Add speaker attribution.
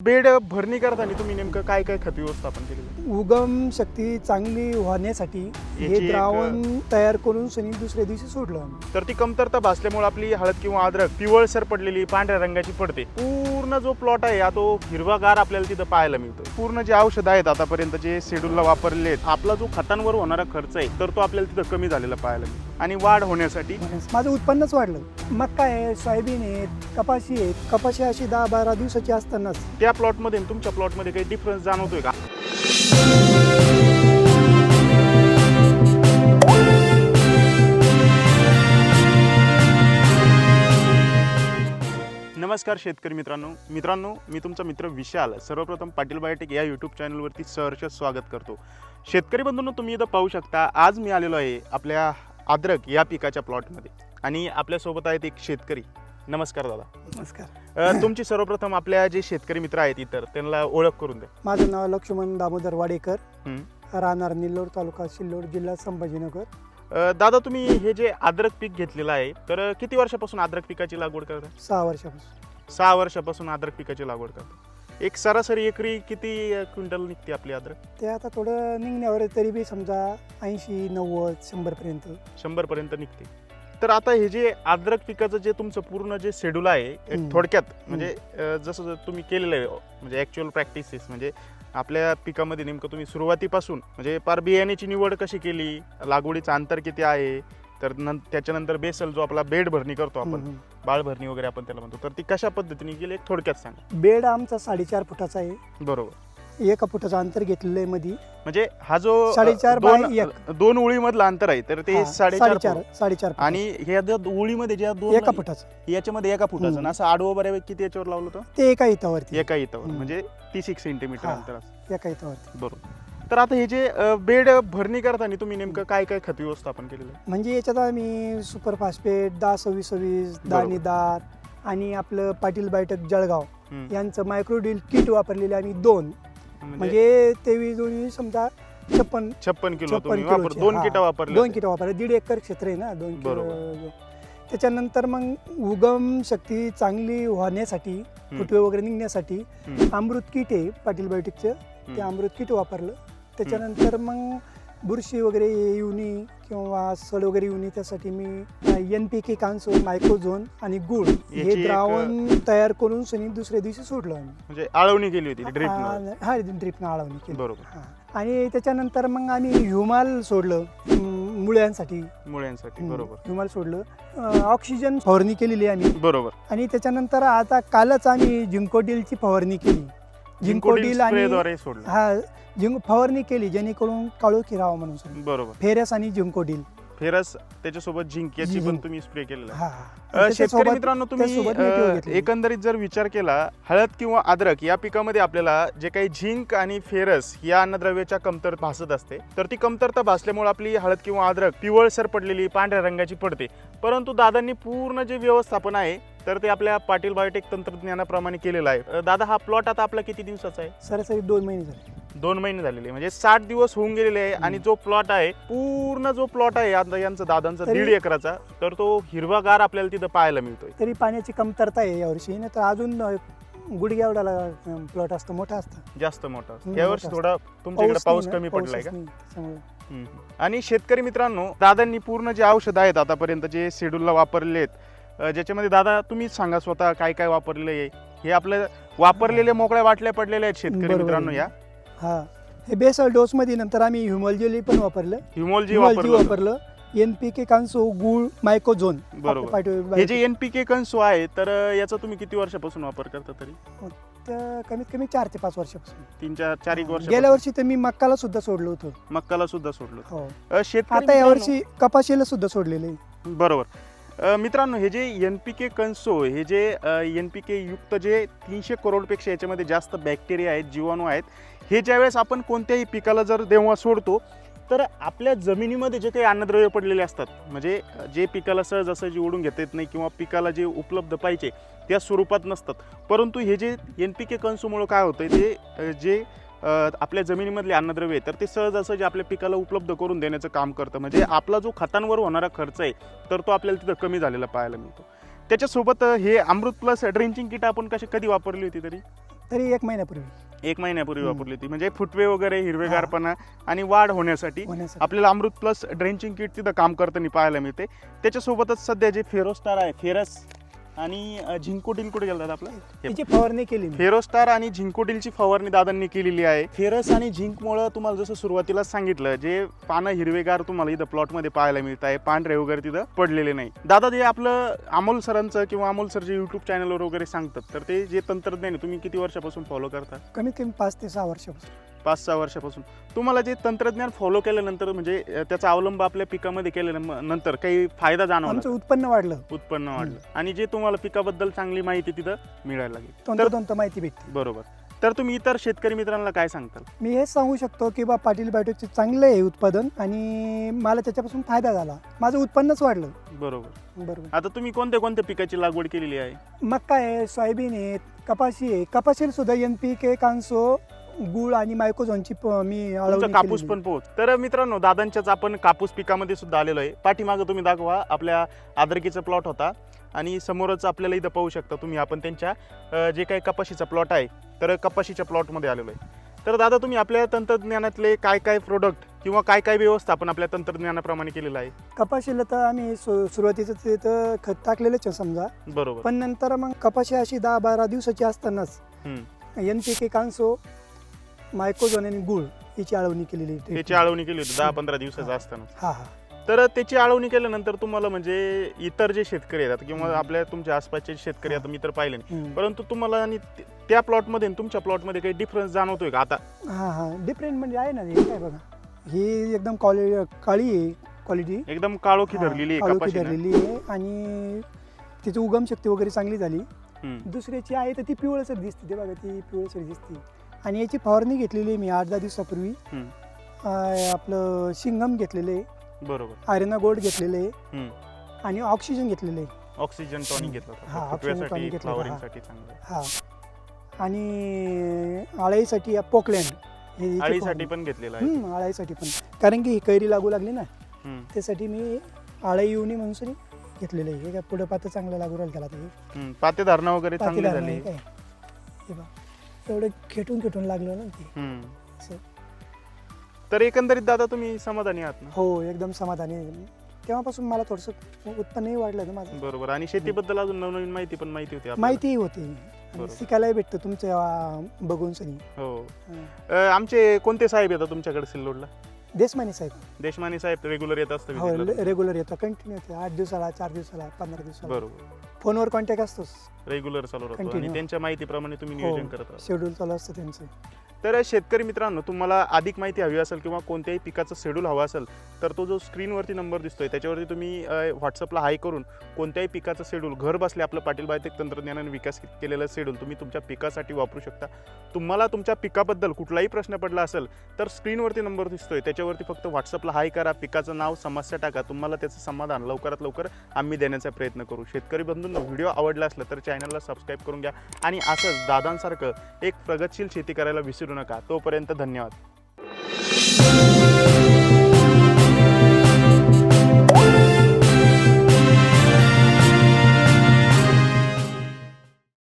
Speaker 1: Bed भरणी करताना तुम्ही नेमकं काय काय खत व्यवस्थापन केलेलं
Speaker 2: उगम शक्ती चांगली होण्यासाठी
Speaker 1: याची
Speaker 2: हे
Speaker 1: एक-
Speaker 2: द्रावण तयार करून शनी दुसऱ्या दिवशी सोडलं आम्ही.
Speaker 1: तर ती कमतरता भासल्यामुळे आपली हळद किंवा अद्रक पिवळसर पडलेली पांढऱ्या रंगाची पडते. पूर्ण जो प्लॉट आहे हा तो हिरवागार आपल्याला तिथं पाहायला मिळतो पूर्ण जे औषध आहेत आतापर्यंत जे शेड्यूलला वापरले आहेत आपला जो खतांवर होणारा खर्च आहे तर तो आपल्याला तिथं कमी झालेला पाहायला मिळतो आणि वाढ होण्यासाठी?
Speaker 2: माझं उत्पन्नच वाढलं. मक्का आहे सोयाबीन आहेत कपाशी आहेत. कपाशी अशी दहा बारा दिवसाची असतानाच.
Speaker 1: त्या प्लॉटमध्ये आणि तुमच्या प्लॉटमध्ये काही डिफरन्स जाणवतोय का? नमस्कार शेतकरी मित्रांनो. मित्रांनो मी तुमचा मित्र विशाल. सर्वप्रथम पाटील बायोटेक या यूट्यूब चॅनलवरती सहर्ष स्वागत करतो. शेतकरी बंधूंनो तुम्ही इथं पाहू शकता आज मी आलेलो आहे आपल्या अद्रक या पिकाच्या प्लॉटमध्ये. आणि आपल्यासोबत आहेत एक शेतकरी. नमस्कार दादा.
Speaker 2: नमस्कार.
Speaker 1: अ, तुमची सर्वप्रथम आपल्या जे शेतकरी मित्र आहेत इतर त्यांना ओळख करून द्या.
Speaker 2: माझं नाव लक्ष्मण दामोदर वाडेकर.
Speaker 1: हं.
Speaker 2: राहणार निल्लोड तालुका सिल्लोड जिल्हा संभाजीनगर.
Speaker 1: अ, दादा तुम्ही हे जे अद्रक पीक घेतलेलं आहे तर किती वर्षापासून अद्रक पिकाची लागवड करता?
Speaker 2: सहा वर्षापासून.
Speaker 1: सहा वर्षापासून अद्रक पिकाची लागवड करता. एक सरासरी एकरी किती क्विंटल निघते आपली अद्रक
Speaker 2: ते आता थोडं निघण्यावर आहे, तरी बी समजा ऐंशी नव्वद शंभरपर्यंत.
Speaker 1: शंभर पर्यंत निघते. तर आता हे जे अद्रक पिकाचं जे तुमचं पूर्ण जे शेड्यूल आहे एक. थोडक्यात म्हणजे अ, जसं जसं तुम्ही केलेलं आहे म्हणजे ॲक्च्युअल प्रॅक्टिसेस म्हणजे आपल्या पिकामध्ये नेमकं तुम्ही सुरुवातीपासून म्हणजे पार बियाण्याची निवड कशी केली लागवडीचं अंतर किती आहे तर नं त्याच्यानंतर बेसल जो आपला बेड भरणी करतो आपण बाळ भरणी वगैरे आपण त्याला म्हणतो तर ती कशा पद्धतीने गेली एक थोडक्यात सांगा.
Speaker 2: बेड आमचा साडेचार फुटाचा आहे
Speaker 1: बरोबर
Speaker 2: एका फुटाचं अंतर घेतलेलं आहे मध्ये
Speaker 1: म्हणजे हा जो
Speaker 2: साडेचार
Speaker 1: दोन
Speaker 2: बाय एक.
Speaker 1: दोन ओळीमधलं अंतर आहे तर ते
Speaker 2: हा,
Speaker 1: साडेचार
Speaker 2: साडेचार. साडेचार फुट.
Speaker 1: आणि ह्या ज्या ओळीमध्ये ज्या दोन
Speaker 2: एका फुटाचं
Speaker 1: याच्यामध्ये एका फुटाचं
Speaker 2: हम्म.
Speaker 1: आणि असं आडवं बऱ्यापैकी किती याच्यावर लावलं होतं
Speaker 2: ते एका इथावरती
Speaker 1: एका इथं
Speaker 2: हम्म.
Speaker 1: म्हणजे तीस एक सेंटीमीटर
Speaker 2: हा.
Speaker 1: अंतर असं.
Speaker 2: एका इथावरती
Speaker 1: बरोबर तर आता हे जे बेड भरणी करताना तुम्ही नेमकं काय काय खत व्यवस्थापन केलेलं आहे
Speaker 2: म्हणजे याच्यात आम्ही सुपर फास्फेट दहा सव्वीस सव्वीस. दाणेदार आणि आपलं पाटील बायटक जळगाव. यांचं मायक्रोडील किट वापरलेले आम्ही दोन
Speaker 1: म्हणजे
Speaker 2: म्हणजे तेवीस दोन्ही समजा छप्पन
Speaker 1: छप्पन किलो दोन. किटा वापरले
Speaker 2: दोन. किट वापरले दीड एकर क्षेत्र आहे ना दोन. किलो त्याच्यानंतर मग उगम शक्ती चांगली होण्यासाठी. फुटवे वगैरे निघण्यासाठी. अमृत किट आहे पाटील बायोटिकचं ते. अमृत किट वापरलं त्याच्यानंतर मग बुरशी वगैरे येऊ नये किंवा सड वगैरे येऊ नये त्यासाठी मी एन पी के कांसो मायक्रोझोन आणि गुळ
Speaker 1: याची
Speaker 2: हे
Speaker 1: एक-
Speaker 2: द्रावण तयार करून शनी दुसऱ्या दिवशी सोडलं आम्ही.
Speaker 1: म्हणजे आळवणी केली होती ड्रिप
Speaker 2: हा हा, ड्रिपनं आळवणी केली.
Speaker 1: बरोबर.
Speaker 2: हा. आणि त्याच्यानंतर मग आम्ही ह्युमाल सोडलं मुळ्यांसाठी.
Speaker 1: मुळ्यांसाठी बरोबर.
Speaker 2: ह्युमाल सोडलं. अं, ऑक्सिजन फवारणी केलेली आम्ही.
Speaker 1: बरोबर.
Speaker 2: आणि त्याच्यानंतर आता कालच आम्ही जिंकोडीलची फवारणी केली. जिंकोडील आणि
Speaker 1: स्प्रेद्वारे सोडलं
Speaker 2: हा जिंक फवारणी केली जेणेकरून काळोखी राहावं म्हणून.
Speaker 1: बरोबर.
Speaker 2: फेरस आणि जिंकोडील
Speaker 1: फेरस त्याच्यासोबत झिंक याची पण
Speaker 2: झिंक.
Speaker 1: तुम्ही स्प्रे केलेला आहे.
Speaker 2: हा.
Speaker 1: अ,
Speaker 2: त्याच्यासोबत-
Speaker 1: शेतकरी मित्रांनो तुम्ही अ,
Speaker 2: घेतलेली.
Speaker 1: एकंदरीत जर विचार केला हळद किंवा अद्रक या पिकामध्ये आपल्याला जे काही झिंक आणि फेरस या अन्नद्रव्याच्या कमतर भासत असते. तर ती कमतरता भासल्यामुळे आपली हळद किंवा अद्रक पिवळसर पडलेली पांढऱ्या रंगाची पडते. परंतु दादांनी पूर्ण जे व्यवस्थापन आहे तर ते आपल्या पाटील बायोटेक तंत्रज्ञानाप्रमाणे केलेलं आहे. अ, दादा हा प्लॉट आता आपला किती दिवसाचा आहे?
Speaker 2: सरासरी दोन महिने झाले.
Speaker 1: दोन महिने झालेले. म्हणजे साठ दिवस होऊन गेलेले आहे आणि जो प्लॉट आहे पूर्ण जो प्लॉट आहे आता यांचा दादांचा दीड एकराचा तर तो हिरवागार आपल्याला तिथं पाहायला मिळतोय.
Speaker 2: तरी पाण्याची कमतरता आहे यावर्षी नाही तर अजून गुडघ्या एवढा प्लॉट असतं मोठा असतं.
Speaker 1: जास्त मोठा यावर्षी थोडा तुमच्याकडे पाऊस कमी पडलाय का. आणि शेतकरी मित्रांनो दादांनी पूर्ण जे औषध आहेत आतापर्यंत जे शेड्यूलला वापरले आहेत ज्याच्यामध्ये दादा तुम्हीच सांगा स्वतः काय काय वापरले हे आपलं वापरलेले मोकळ्या वाटल्या पडलेल्या आहेत शेतकरी मित्रांनो. या.
Speaker 2: हा. हे बेसल डोस मध्ये नंतर आम्ही ह्युमलजेली पण वापरलं.
Speaker 1: हिमोलजी
Speaker 2: ह्युमलजी
Speaker 1: वापरलं.
Speaker 2: वापरलं. एन पी के कांसो गुळ मायकोझोन
Speaker 1: बरोबर. हे जे एन पी के कन्सो आहे तर अ, याचा तुम्ही किती वर्षापासून वापर करता तरी?
Speaker 2: कमीत कमी चार ते पाच वर्षापासून.
Speaker 1: तीन चार चार एक वर्ष
Speaker 2: गेल्या वर्षी तर मी मक्काला सुद्धा सोडलं होतं.
Speaker 1: मक्काला सुद्धा सोडलं
Speaker 2: हो.
Speaker 1: अ, शेतकरी
Speaker 2: आता
Speaker 1: मित्रांनो-
Speaker 2: यावर्षी कपाशीला सुद्धा सोडलेलं आहे.
Speaker 1: बरोबर. मित्रांनो हे जे एन पी के कन्सो हे जे एन पी के युक्त जे तीनशे करोडपेक्षा याच्यामध्ये जास्त बॅक्टेरिया आहेत जीवाणू आहेत हे ज्यावेळेस आपण कोणत्याही पिकाला जर देवा सोडतो तर आपल्या जमिनीमध्ये जे काही अन्नद्रव्य पडलेले असतात म्हणजे जे पिकाला सहजासहजी ओढून घेता येत नाही किंवा पिकाला जे उपलब्ध पाहिजे त्या स्वरूपात नसतात. परंतु हे जे एन पी के कन्सोमुळं काय होतं ते जे आपल्या जमिनीमधले अन्नद्रव्य आहे तर ते सहजासहजी आपल्या पिकाला उपलब्ध करून देण्याचं काम करतं. म्हणजे आपला जो खतांवर होणारा खर्च आहे तर तो आपल्याला तिथं कमी झालेला पाहायला मिळतो. त्याच्यासोबत हे अमृत प्लस ड्रिंचिंग किट आपण कशी कधी वापरली होती तरी?
Speaker 2: तरी एक महिन्यापूर्वी.
Speaker 1: एक महिन्यापूर्वी. वापरली होती. म्हणजे फुटवे वगैरे हिरवेगारपणा आणि वाढ होण्यासाठी
Speaker 2: होण्यासाठी.
Speaker 1: आपल्याला अमृत प्लस ड्रेंचिंग किट तिथं काम करताना पाहायला मिळते. त्याच्यासोबतच सध्या जे फेरोस्टार आहे फेरस आणि अ, झिंको डिल कुठे गेला आपला?
Speaker 2: तिची फवारणी केली मी.
Speaker 1: फेरोस्टार आणि झिंकोडिलची फवारणी दादांनी केलेली आहे. फेरस आणि झिंकमुळं तुम्हाला जसं सुरुवातीला सांगितलं जे पानं हिरवेगार तुम्हाला इथं प्लॉटमध्ये पाहायला मिळत आहे पांढरे वगैरे तिथं पडलेले नाही. दादा जे आपलं अमोल सरांचं किंवा अमोल सर जे युट्यूब चॅनलवर वगैरे सांगतात तर ते जे तंत्रज्ञान आहे, तुम्ही किती वर्षापासून फॉलो करता?
Speaker 2: कमीत कमी पाच ते सहा वर्षापासून.
Speaker 1: पाच सहा वर्षापासून. तुम्हाला जे तंत्रज्ञान फॉलो केल्यानंतर म्हणजे त्याचा अवलंब आपल्या पिकामध्ये केल्यानंतर काही फायदा जाणवला?
Speaker 2: आमचं उत्पन्न वाढलं.
Speaker 1: उत्पन्न वाढलं. आणि जे तुम्हाला पिकाबद्दल चांगली माहिती तिथं मिळायला लागली.
Speaker 2: तंत तंत माहिती भेटते.
Speaker 1: बरोबर. तर तुम्ही इतर शेतकरी मित्रांना काय सांगताल?
Speaker 2: मी हेच सांगू शकतो की बा पाटील बायोटेकचे चांगलं आहे उत्पादन आणि मला त्याच्यापासून फायदा झाला. माझं उत्पन्नच वाढलं.
Speaker 1: बरोबर.
Speaker 2: बरोबर.
Speaker 1: आता तुम्ही कोणत्या कोणत्या पिकाची लागवड केलेली आहे?
Speaker 2: मक्का आहे सोयाबीन आहे कपाशी आहे. कपाशीला सुद्धा एन पी के कांसो गुळ आणि मायकोझोनची प- मी
Speaker 1: तुमचा
Speaker 2: अळवणी
Speaker 1: कापूस
Speaker 2: केलेली.
Speaker 1: पण पोहोच तर मित्रांनो दादांच्याच आपण कापूस पिकामध्ये सुद्धा आलेलो आहे. पाठीमागं तुम्ही दाखवा आपल्या आदरकीचा प्लॉट होता. आणि समोरच आपल्याला इथं पाहू शकता तुम्ही आपण त्यांच्या अं, जे काही कपाशीचा प्लॉट आहे तर कपाशीच्या प्लॉटमध्ये आलेलो आहे. तर दादा तुम्ही आपल्या तंत्रज्ञानातले काय काय प्रोडक्ट किंवा काय काय व्यवस्थापन आपल्या तंत्रज्ञानाप्रमाणे केलेलं आहे?
Speaker 2: कपाशीला तर आम्ही सु- सुरुवातीचं ते तर खत टाकलेलंच आहे समजा.
Speaker 1: बरोबर.
Speaker 2: पण नंतर मग कपाशी अशी दहा बारा दिवसाची असतानाच
Speaker 1: हम्म.
Speaker 2: एन पी के कांसो मायकोझोन आणि गुळ याची अळवणी केलेली आहे.
Speaker 1: त्याची आळवणी केली होती दहा पंधरा दिवसाचं असताना
Speaker 2: हा हा
Speaker 1: तर त्याची आळवणी केल्यानंतर तुम्हाला म्हणजे इतर जे शेतकरी आहेत किंवा. आपल्या तुमच्या आसपासचे शेतकरी आता मी तर पाहिले नाही.
Speaker 2: हम्म.
Speaker 1: परंतु तुम्हाला आणि ते- त्या प्लॉटमध्ये आणि तुमच्या प्लॉटमध्ये काही डिफरन्स जाणवतोय का आता
Speaker 2: हा हा डिफरंट म्हणजे आहे ना हे काय बघा ही एकदम क्वालि काळी आहे क्वालिटी
Speaker 1: एकदम काळोखी धरलेली आहे.
Speaker 2: धरलेली आहे आणि तिची उगम शक्ती वगैरे चांगली झाली. दुसऱ्याची आहे तर ती पिवळसर दिसते ते बघा ती पिवळसर दिसते आणि याची फवारणी घेतलेली आहे मी आठ दहा दिवसापूर्वी.
Speaker 1: हम्म.
Speaker 2: आपलं शिंगम घेतलेलं आहे.
Speaker 1: बरोबर.
Speaker 2: आयरना गोल्ड घेतलेलं आहे.
Speaker 1: हम्म.
Speaker 2: आणि ऑक्सिजन घेतलेलं आहे.
Speaker 1: ऑक्सिजन टॉनिक घेतलं
Speaker 2: हा,
Speaker 1: होतं.
Speaker 2: oxygen
Speaker 1: फुटव्यासाठी
Speaker 2: tonic घेतलं होतं,
Speaker 1: फ्लॉवरिंगसाठी चांगलं
Speaker 2: हा. आणि आळाईसाठी पोकलँड हे
Speaker 1: आळीसाठी. पण घेतलेलं आहे.
Speaker 2: हम्म, आळाईसाठी पण. कारण की ही कैरी लागू लागली ना
Speaker 1: हम्म.
Speaker 2: त्यासाठी मी आळाई येऊ नये म्हणून घेतलेलं आहे. हे काय पुढं पातं चांगलं लागू राहिलं त्याला ते
Speaker 1: हम्म. पाते धारणा वगैरे चांगली
Speaker 2: पातेदार
Speaker 1: झाली.
Speaker 2: नाही काय? हे बघ. एवढं खेटून खेटून लागलं ना ते.
Speaker 1: हम्म.
Speaker 2: असं.
Speaker 1: तर एकंदरीत दादा तुम्ही समाधानी आहात ना?
Speaker 2: हो एकदम समाधानी आहे. तेव्हापासून मला थोडंसं उत्पन्नही वाढलं ना माझं.
Speaker 1: बरोबर. आणि शेतीबद्दल अजून नवनवीन माहिती पण माहिती होती आपल्याला.
Speaker 2: माहितीही होती. आणि. शिकायलाही भेटतं तुमच्या अं, बघून सनी
Speaker 1: हो. अं, आमचे कोणते साहेब येतात तुमच्याकडे सिल्लोडला?
Speaker 2: देशमाने साहेब.
Speaker 1: देशमाने साहेब रेग्युलर येत असतं
Speaker 2: हो. रेग्युलर येतो कंटिन्यू येतो. आठ दिवसाला चार दिवसाला पंधरा दिवसाला.
Speaker 1: बरोबर.
Speaker 2: फोनवर कॉन्टॅक्ट असतोच
Speaker 1: रेग्युलर चालू राहतो. आणि. त्यांच्या माहितीप्रमाणे तुम्ही
Speaker 2: हो.
Speaker 1: नियोजन करत
Speaker 2: शेड्यूल चालू असतं त्यांचं.
Speaker 1: तर शेतकरी मित्रांनो तुम्हाला अधिक माहिती हवी असेल किंवा कोणत्याही पिकाचं शेड्यूल हवं असेल तर तो जो स्क्रीनवरती नंबर दिसतोय त्याच्यावरती तुम्ही व्हॉट्सअपला हाय करून कोणत्याही पिकाचं शेड्यूल घर बसले आपलं पाटील बायतेक तंत्रज्ञानाने विकास केलेलं शेड्यूल तुम्ही तुमच्या पिकासाठी वापरू शकता. तुम्हाला तुमच्या पिकाबद्दल कुठलाही प्रश्न पडला असेल तर स्क्रीनवरती नंबर दिसतोय त्याच्यावरती फक्त व्हॉट्सअपला हाय करा पिकाचं नाव समस्या टाका तुम्हाला त्याचं समाधान लवकरात लवकर आम्ही देण्याचा प्रयत्न करू. शेतकरी बंधूंना व्हिडिओ आवडला असला तर चॅनलला सबस्क्राईब करून घ्या आणि असंच दादांसारखं एक प्रगतशील शेती करायला विसरू विसरू नका. तोपर्यंत धन्यवाद.